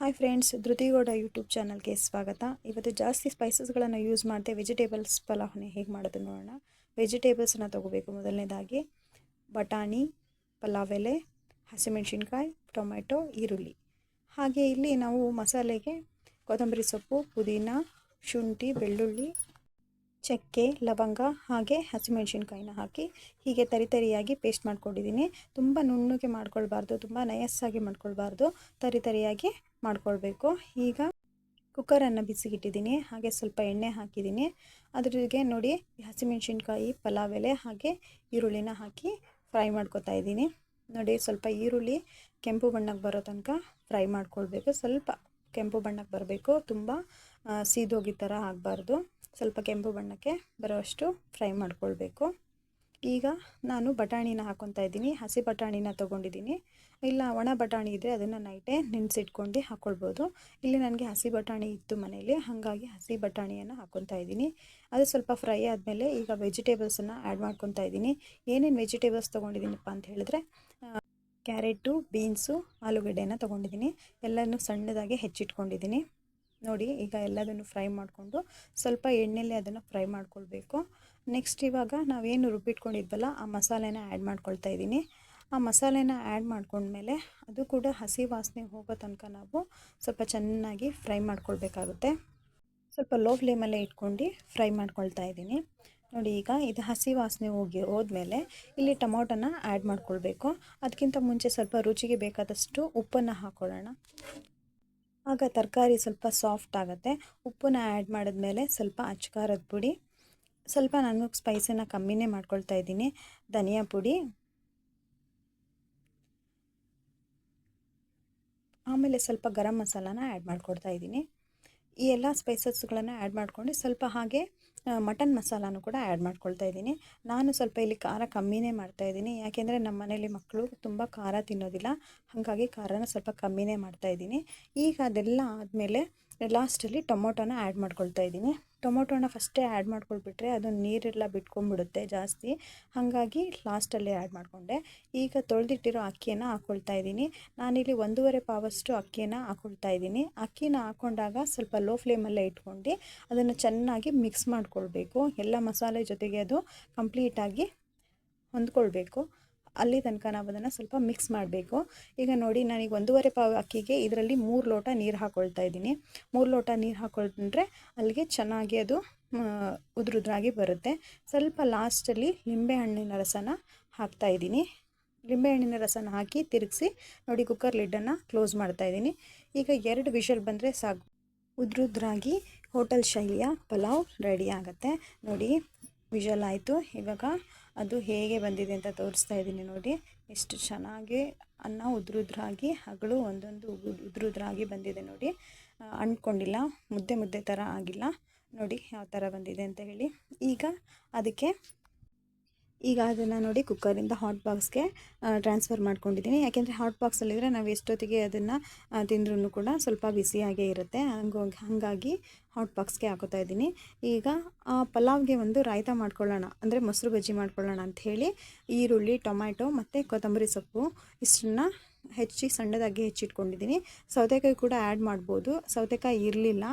Hi friends, ಧೃತಿಗೌಡ YouTube ಚಾನಲ್ಗೆ ಸ್ವಾಗತ. ಇವತ್ತು ಜಾಸ್ತಿ ಸ್ಪೈಸಸ್ಗಳನ್ನು ಯೂಸ್ ಮಾಡದೆ ವೆಜಿಟೇಬಲ್ಸ್ ಪಲಾವ್ನ ಹೇಗೆ ಮಾಡೋದು ನೋಡೋಣ. ವೆಜಿಟೇಬಲ್ಸನ್ನು ತೊಗೋಬೇಕು ಮೊದಲನೇದಾಗಿ. ಬಟಾಣಿ ಪಲಾವ್ ಎಲೆ ಹಸಿಮೆಣಸಿನ್ಕಾಯಿ ಟೊಮೆಟೊ ಈರುಳ್ಳಿ. ಹಾಗೆ ಇಲ್ಲಿ ನಾವು ಮಸಾಲೆಗೆ ಕೊತ್ತಂಬರಿ ಸೊಪ್ಪು, ಪುದೀನ, ಶುಂಠಿ, ಬೆಳ್ಳುಳ್ಳಿ ಚಕ್ಕೆ, ಲವಂಗ ಹಾಗೆ ಹಸಿಮೆಣಸಿನ್ಕಾಯಿನ ಹಾಕಿ ಹೀಗೆ ತರಿತರಿಯಾಗಿ ಪೇಸ್ಟ್ ಮಾಡ್ಕೊಂಡಿದ್ದೀನಿ. ತುಂಬ ನುಣ್ಣಗೆ ಮಾಡ್ಕೊಳ್ಬಾರ್ದು, ತುಂಬ ನಯಸ್ಸಾಗಿ ಮಾಡ್ಕೊಳ್ಬಾರ್ದು. ತರಿತರಿಯಾಗಿ ಮಾಡ್ಕೊಳ್ಬೇಕು. ಈಗ ಕುಕ್ಕರನ್ನು ಬಿಸಿಗಿಟ್ಟಿದ್ದೀನಿ, ಹಾಗೆ ಸ್ವಲ್ಪ ಎಣ್ಣೆ ಹಾಕಿದ್ದೀನಿ. ಅದ್ರಿಗೆ ನೋಡಿ ಹಸಿಮೆಣಸಿನ್ಕಾಯಿ, ಪಲಾವ್ ಎಲೆ ಹಾಗೆ ಈರುಳ್ಳಿನ ಹಾಕಿ ಫ್ರೈ ಮಾಡ್ಕೊತಾ ಇದ್ದೀನಿ. ನೋಡಿ ಸ್ವಲ್ಪ ಈರುಳ್ಳಿ ಕೆಂಪು ಬಣ್ಣಕ್ಕೆ ಬರೋ ತನಕ ಫ್ರೈ ಮಾಡ್ಕೊಳ್ಬೇಕು. ಸ್ವಲ್ಪ ಕೆಂಪು ಬಣ್ಣಕ್ಕೆ ಬರಬೇಕು. ತುಂಬ ಸೀದೋಗಿ ಥರ ಆಗಬಾರ್ದು. ಸ್ವಲ್ಪ ಕೆಂಪು ಬಣ್ಣಕ್ಕೆ ಬರೋಷ್ಟು ಫ್ರೈ ಮಾಡ್ಕೊಳ್ಬೇಕು. ಈಗ ನಾನು ಬಟಾಣಿನ ಹಾಕ್ಕೊತಾ ಇದ್ದೀನಿ. ಹಸಿ ಬಟಾಣಿನ ತೊಗೊಂಡಿದ್ದೀನಿ. ಇಲ್ಲ, ಒಣ ಬಟಾಣಿ ಇದ್ದರೆ ಅದನ್ನು ನೈಟೇ ನೆನೆಸಿಟ್ಕೊಂಡು ಹಾಕ್ಕೊಳ್ಬೋದು ಇಲ್ಲಿ ನನಗೆ ಹಸಿ ಬಟಾಣಿ ಇತ್ತು ಮನೆಯಲ್ಲಿ ಹಾಗಾಗಿ ಹಸಿ ಬಟಾಣಿಯನ್ನು ಹಾಕ್ಕೊತಾ ಇದ್ದೀನಿ. ಅದು ಸ್ವಲ್ಪ ಫ್ರೈ ಆದಮೇಲೆ ಈಗ ವೆಜಿಟೇಬಲ್ಸನ್ನು ಆ್ಯಡ್ ಮಾಡ್ಕೊತಾ ಇದ್ದೀನಿ. ಏನೇನು ವೆಜಿಟೇಬಲ್ಸ್ ತೊಗೊಂಡಿದ್ದೀನಪ್ಪ ಅಂತ ಹೇಳಿದ್ರೆ ಕ್ಯಾರೆಟು, ಬೀನ್ಸು ಆಲೂಗಡ್ಡೆಯನ್ನು ತೊಗೊಂಡಿದ್ದೀನಿ. ಎಲ್ಲನೂ ಸಣ್ಣದಾಗಿ ಹೆಚ್ಚಿಟ್ಕೊಂಡಿದ್ದೀನಿ. ನೋಡಿ, ಈಗ ಎಲ್ಲದನ್ನು ಫ್ರೈ ಮಾಡಿಕೊಂಡು ಸ್ವಲ್ಪ ಎಣ್ಣೆಯಲ್ಲಿ ಅದನ್ನು ಫ್ರೈ ಮಾಡ್ಕೊಳ್ಬೇಕು. ನೆಕ್ಸ್ಟ್ ಇವಾಗ ನಾವೇನು ರುಬ್ಬಿಟ್ಕೊಂಡಿದ್ವಲ್ಲ, ಆ ಮಸಾಲೆನ ಆ್ಯಡ್ ಮಾಡ್ಕೊಳ್ತಾ ಇದ್ದೀನಿ. ಆ ಮಸಾಲೆನ ಆ್ಯಡ್ ಮಾಡ್ಕೊಂಡ್ಮೇಲೆ ಅದು ಕೂಡ ಹಸಿ ವಾಸನೆ ಹೋಗೋ ತನಕ ನಾವು ಸ್ವಲ್ಪ ಚೆನ್ನಾಗಿ ಫ್ರೈ ಮಾಡ್ಕೊಳ್ಬೇಕಾಗುತ್ತೆ. ಸ್ವಲ್ಪ ಲೋ ಫ್ಲೇಮಲ್ಲೇ ಇಟ್ಕೊಂಡು ಫ್ರೈ ಮಾಡ್ಕೊಳ್ತಾ ಇದ್ದೀನಿ. ನೋಡಿ, ಈಗ ಇದು ಹಸಿ ವಾಸನೆ ಹೋಗಿ, ಹೋದ್ಮೇಲೆ ಇಲ್ಲಿ ಟೊಮೊಟೊನ ಆ್ಯಡ್ ಮಾಡ್ಕೊಳ್ಬೇಕು. ಅದಕ್ಕಿಂತ ಮುಂಚೆ ಸ್ವಲ್ಪ ರುಚಿಗೆ ಬೇಕಾದಷ್ಟು ಉಪ್ಪನ್ನು ಹಾಕ್ಕೊಳ್ಳೋಣ ಆಗ ತರಕಾರಿ ಸ್ವಲ್ಪ ಸಾಫ್ಟ್ ಆಗುತ್ತೆ. ಉಪ್ಪನ್ನ ಆ್ಯಡ್ ಮಾಡಿದ್ಮೇಲೆ ಸ್ವಲ್ಪ ಅಚ್ಕಾರದ ಪುಡಿ, ಸ್ವಲ್ಪ ನಾನು ಸ್ಪೈಸನ್ನು ಕಮ್ಮಿನೇ ಮಾಡ್ಕೊಳ್ತಾ ಇದ್ದೀನಿ. ಧನಿಯಾ ಪುಡಿ, ಆಮೇಲೆ ಸ್ವಲ್ಪ ಗರಂ ಮಸಾಲಾನ ಆ್ಯಡ್ ಮಾಡ್ಕೊಡ್ತಾ ಇದ್ದೀನಿ. ಈ ಎಲ್ಲ ಸ್ಪೈಸಸ್ಗಳನ್ನು ಆ್ಯಡ್ ಮಾಡಿಕೊಂಡು ಸ್ವಲ್ಪ ಹಾಗೆ ಮಟನ್ ಮಸಾಲಾನು ಕೂಡ ಆ್ಯಡ್ ಮಾಡ್ಕೊಳ್ತಾ ಇದ್ದೀನಿ. ನಾನು ಸ್ವಲ್ಪ ಇಲ್ಲಿ ಖಾರ ಕಮ್ಮಿನೇ ಮಾಡ್ತಾಯಿದ್ದೀನಿ ಯಾಕೆಂದರೆ ನಮ್ಮ ಮನೇಲಿ ಮಕ್ಕಳು ತುಂಬ ಖಾರ ತಿನ್ನೋದಿಲ್ಲ. ಹಾಗಾಗಿ ಖಾರನ ಸ್ವಲ್ಪ ಕಮ್ಮಿನೇ ಮಾಡ್ತಾಯಿದ್ದೀನಿ ಈಗ ಅದೆಲ್ಲ ಆದಮೇಲೆ ಲಾಸ್ಟಲ್ಲಿ ಟೊಮೊಟೊನ ಆ್ಯಡ್ ಮಾಡ್ಕೊಳ್ತಾ ಇದ್ದೀನಿ. ಟೊಮೊಟೊನ ಫಸ್ಟೇ ಆ್ಯಡ್ ಮಾಡ್ಕೊಳ್ಬಿಟ್ರೆ ಅದು ನೀರೆಲ್ಲ ಬಿಟ್ಕೊಂಡ್ಬಿಡುತ್ತೆ ಜಾಸ್ತಿ. ಹಾಗಾಗಿ ಲಾಸ್ಟಲ್ಲೇ ಆ್ಯಡ್ ಮಾಡಿಕೊಂಡೆ. ಈಗ ತೊಳೆದಿಟ್ಟಿರೋ ಅಕ್ಕಿಯನ್ನು ಹಾಕ್ಕೊಳ್ತಾ ಇದ್ದೀನಿ. ನಾನಿಲ್ಲಿ ಒಂದೂವರೆ ಪಾವಷ್ಟು ಅಕ್ಕಿಯನ್ನು ಹಾಕ್ಕೊಳ್ತಾ ಇದ್ದೀನಿ. ಅಕ್ಕಿನ ಹಾಕ್ಕೊಂಡಾಗ ಸ್ವಲ್ಪ ಲೋ ಫ್ಲೇಮಲ್ಲೇ ಇಟ್ಕೊಂಡು ಅದನ್ನು ಚೆನ್ನಾಗಿ ಮಿಕ್ಸ್ ಮಾಡಿಕೊಳ್ಬೇಕು. ಎಲ್ಲ ಮಸಾಲೆ ಜೊತೆಗೆ ಅದು ಕಂಪ್ಲೀಟಾಗಿ ಹೊಂದ್ಕೊಳ್ಬೇಕು. ಅಲ್ಲಿ ತನಕ ನಾವು ಅದನ್ನು ಸ್ವಲ್ಪ ಮಿಕ್ಸ್ ಮಾಡಬೇಕು. ಈಗ ನೋಡಿ ನನಗೆ ಒಂದೂವರೆ ಪಾವು ಅಕ್ಕಿಗೆ ಇದರಲ್ಲಿ ಮೂರು ಲೋಟ ನೀರು ಹಾಕ್ಕೊಳ್ತಾ ಇದ್ದೀನಿ. ಮೂರು ಲೋಟ ನೀರು ಹಾಕ್ಕೊಂಡ್ರೆ ಅಲ್ಲಿಗೆ ಚೆನ್ನಾಗಿ ಅದು ಉದುರುದ್ರಾಗಿ ಬರುತ್ತೆ. ಸ್ವಲ್ಪ ಲಾಸ್ಟಲ್ಲಿ ಲಿಂಬೆಹಣ್ಣಿನ ರಸನ ಹಾಕ್ತಾ ಇದ್ದೀನಿ. ಲಿಂಬೆಹಣ್ಣಿನ ರಸನ ಹಾಕಿ ತಿರುಗಿಸಿ ನೋಡಿ ಕುಕ್ಕರ್ ಲಿಡ್ಡನ್ನು ಕ್ಲೋಸ್ ಮಾಡ್ತಾ ಇದ್ದೀನಿ. ಈಗ ಎರಡು ವಿಷಲ್ ಬಂದರೆ ಸಾಕು. ಉದ್ರುದ್ರಾಗಿ ಹೋಟೆಲ್ ಶೈಲಿಯ ಪಲಾವ್ ರೆಡಿ ಆಗುತ್ತೆ. ನೋಡಿ ವಿಷಲ್ ಆಯಿತು. ಇವಾಗ ಅದು ಹೇಗೆ ಬಂದಿದೆ ಅಂತ ತೋರಿಸ್ತಾ ಇದ್ದೀನಿ ನೋಡಿ. ಎಷ್ಟು ಚೆನ್ನಾಗಿ ಅನ್ನ ಉದ್ರುದ್ರಾಗಿ ಹಗಳು ಒಂದೊಂದು ಉದ್ರುದ್ರಾಗಿ ಬಂದಿದೆ ನೋಡಿ. ಅಂಟ್ಕೊಂಡಿಲ್ಲ ಮುದ್ದೆ ಮುದ್ದೆ ಥರ ಆಗಿಲ್ಲ. ನೋಡಿ, ಯಾವ ಥರ ಬಂದಿದೆ ಅಂತ ಹೇಳಿ. ಈಗ ಅದಕ್ಕೆ ಈಗ ಅದನ್ನು ನೋಡಿ ಕುಕ್ಕರಿಂದ ಹಾಟ್ ಬಾಕ್ಸ್ಗೆ ಟ್ರಾನ್ಸ್ಫರ್ ಮಾಡ್ಕೊಂಡಿದ್ದೀನಿ ಯಾಕೆಂದರೆ ಹಾಟ್ ಬಾಕ್ಸಲ್ಲಿದ್ದರೆ ನಾವು ಎಷ್ಟೊತ್ತಿಗೆ ಅದನ್ನು ತಿಂದ್ರೂ ಕೂಡ ಸ್ವಲ್ಪ ಬಿಸಿಯಾಗೇ ಇರುತ್ತೆ. ಹಂಗೋ, ಹಾಗಾಗಿ ಹಾಟ್ ಬಾಕ್ಸ್ಗೆ ಹಾಕೋತಾ ಇದ್ದೀನಿ. ಈಗ, ಆ, ಪಲಾವ್ಗೆ ಒಂದು ರಾಯ್ತ ಮಾಡ್ಕೊಳ್ಳೋಣ. ಅಂದರೆ ಮೊಸರು ಬಜ್ಜಿ ಮಾಡ್ಕೊಳ್ಳೋಣ ಅಂಥೇಳಿ ಈರುಳ್ಳಿ, ಟೊಮ್ಯಾಟೊ ಮತ್ತು ಕೊತ್ತಂಬರಿ ಸೊಪ್ಪು ಇಷ್ಟನ್ನು ಹೆಚ್ಚಿ ಸಣ್ಣದಾಗಿ ಹೆಚ್ಚಿಟ್ಕೊಂಡಿದ್ದೀನಿ ಸೌತೆಕಾಯಿ ಕೂಡ ಆ್ಯಡ್ ಮಾಡ್ಬೋದು. ಸೌತೆಕಾಯಿ ಇರಲಿಲ್ಲ.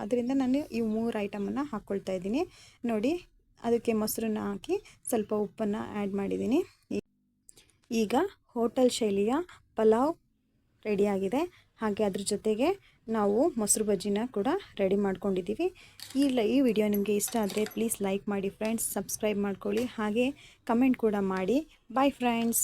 ಅದರಿಂದ ನಾನು ಈ ಮೂರು ಐಟಮನ್ನು ಹಾಕ್ಕೊಳ್ತಾ ಇದ್ದೀನಿ. ನೋಡಿ ಅದಕ್ಕೆ ಮೊಸರನ್ನ ಹಾಕಿ ಸ್ವಲ್ಪ ಉಪ್ಪನ್ನು ಆ್ಯಡ್ ಮಾಡಿದ್ದೀನಿ. ಈಗ ಹೋಟೆಲ್ ಶೈಲಿಯ ಪಲಾವ್ ರೆಡಿಯಾಗಿದೆ ಹಾಗೆ ಅದ್ರ ಜೊತೆಗೆ ನಾವು ಮೊಸರು ಬಜ್ಜಿನ ಕೂಡ ರೆಡಿ ಮಾಡ್ಕೊಂಡಿದ್ದೀವಿ. ಈ ಈ ವಿಡಿಯೋ ನಿಮಗೆ ಇಷ್ಟ ಆದರೆ ಪ್ಲೀಸ್ ಲೈಕ್ ಮಾಡಿ ಫ್ರೆಂಡ್ಸ್ ಸಬ್ಸ್ಕ್ರೈಬ್ ಮಾಡ್ಕೊಳ್ಳಿ. ಹಾಗೆ ಕಮೆಂಟ್ ಕೂಡ ಮಾಡಿ. Bye friends